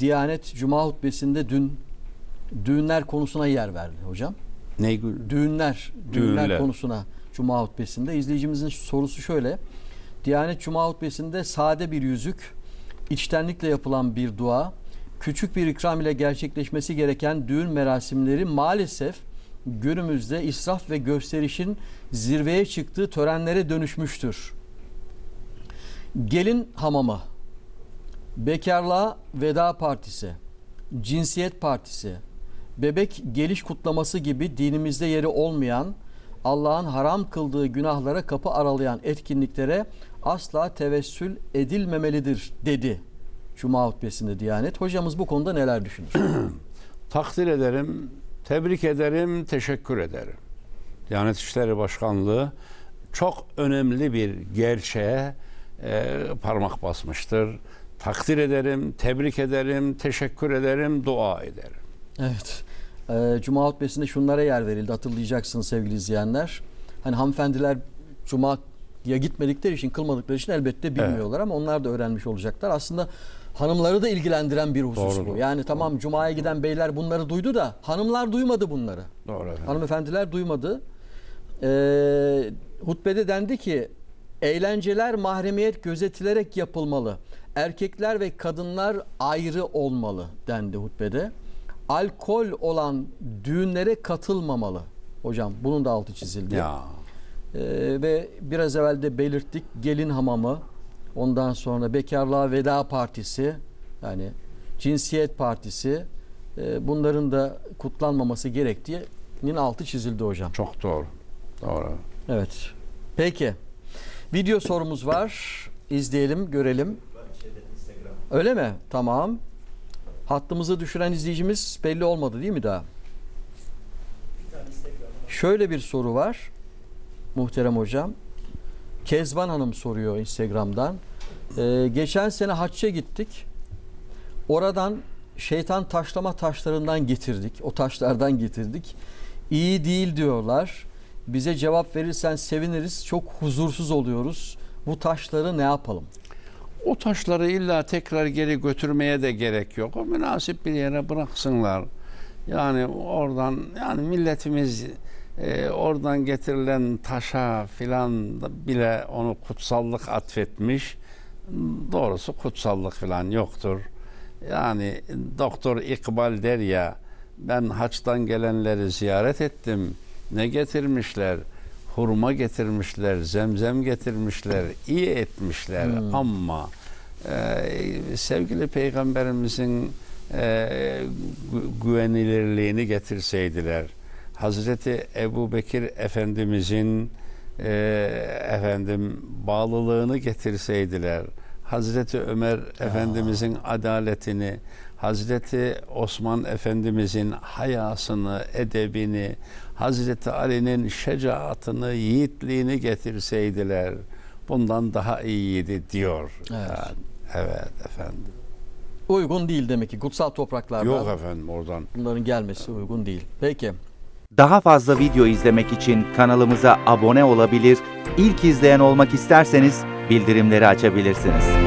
Diyanet Cuma hutbesinde dün düğünler konusuna yer verdi hocam. Ne? Düğünler, düğünler Düğünler. konusuna Cuma hutbesinde. izleyicimizin sorusu şöyle. Diyanet Cuma hutbesinde sade bir yüzük, içtenlikle yapılan bir dua, küçük bir ikram ile gerçekleşmesi gereken düğün merasimleri maalesef günümüzde israf ve gösterişin zirveye çıktığı törenlere dönüşmüştür. Gelin hamamı, bekarlığa veda partisi, cinsiyet partisi, bebek geliş kutlaması gibi dinimizde yeri olmayan, Allah'ın haram kıldığı günahlara kapı aralayan etkinliklere asla tevessül edilmemelidir dedi. Cuma hutbesinde Diyanet. Hocamız bu konuda neler düşünür? Takdir ederim, tebrik ederim, teşekkür ederim. Diyanet İşleri Başkanlığı çok önemli bir gerçeğe e, parmak basmıştır. Takdir ederim, tebrik ederim, teşekkür ederim, dua ederim. Evet. Ee, Cuma hutbesinde şunlara yer verildi. Hatırlayacaksınız sevgili izleyenler. Hani hanımefendiler Cuma'ya gitmedikleri için, kılmadıkları için elbette bilmiyorlar ama onlar da öğrenmiş olacaklar. Aslında hanımları da ilgilendiren bir husus Doğru, bu. doğru. Yani tamam Cuma'ya giden beyler bunları duydu da hanımlar duymadı bunları. Doğru efendim. Hanımefendiler duymadı. Ee, hutbede dendi ki eğlenceler mahremiyet gözetilerek yapılmalı. Erkekler ve kadınlar ayrı olmalı dendi hutbede. Alkol olan düğünlere katılmamalı. Hocam bunun da altı çizildi. Ya Ee, ve biraz evvel de belirttik gelin hamamı, ondan sonra bekarlığa veda partisi, yani cinsiyet partisi, e, bunların da kutlanmaması gerektiğinin altı çizildi hocam. çok doğru. Doğru. Evet. Peki. Video sorumuz var. İzleyelim, görelim. Öyle mi? Tamam. Hattımızı düşüren izleyicimiz belli olmadı değil mi daha? Şöyle bir soru var. Muhterem hocam. Kezban Hanım soruyor Instagram'dan. Ee, geçen sene hacca gittik. Oradan şeytan taşlama taşlarından getirdik. O taşlardan getirdik. İyi değil diyorlar. Bize cevap verirsen seviniriz. Çok huzursuz oluyoruz. Bu taşları ne yapalım? O taşları illa tekrar geri götürmeye de gerek yok. O münasip bir yere bıraksınlar. Yani oradan yani milletimiz e, oradan getirilen taşa filan bile onu kutsallık atfetmiş. Doğrusu kutsallık filan yoktur. Yani Doktor İkbal der ya ben haçtan gelenleri ziyaret ettim. Ne getirmişler? Hurma getirmişler, zemzem getirmişler, iyi etmişler. Ama e, sevgili peygamberimizin e, gü- güvenilirliğini getirseydiler, Hazreti Ebu Bekir Efendimizin e, efendim bağlılığını getirseydiler, Hazreti Ömer Efendimizin adaletini, Hazreti Osman Efendimizin hayasını, edebini, Hazreti Ali'nin şecaatını, yiğitliğini getirseydiler bundan daha iyiydi diyor. Evet. Yani, evet efendim. Uygun değil demek ki. Kutsal topraklarda Yok efendim oradan. bunların gelmesi uygun değil. Peki. Daha fazla video izlemek için kanalımıza abone olabilir, ilk izleyen olmak isterseniz bildirimleri açabilirsiniz.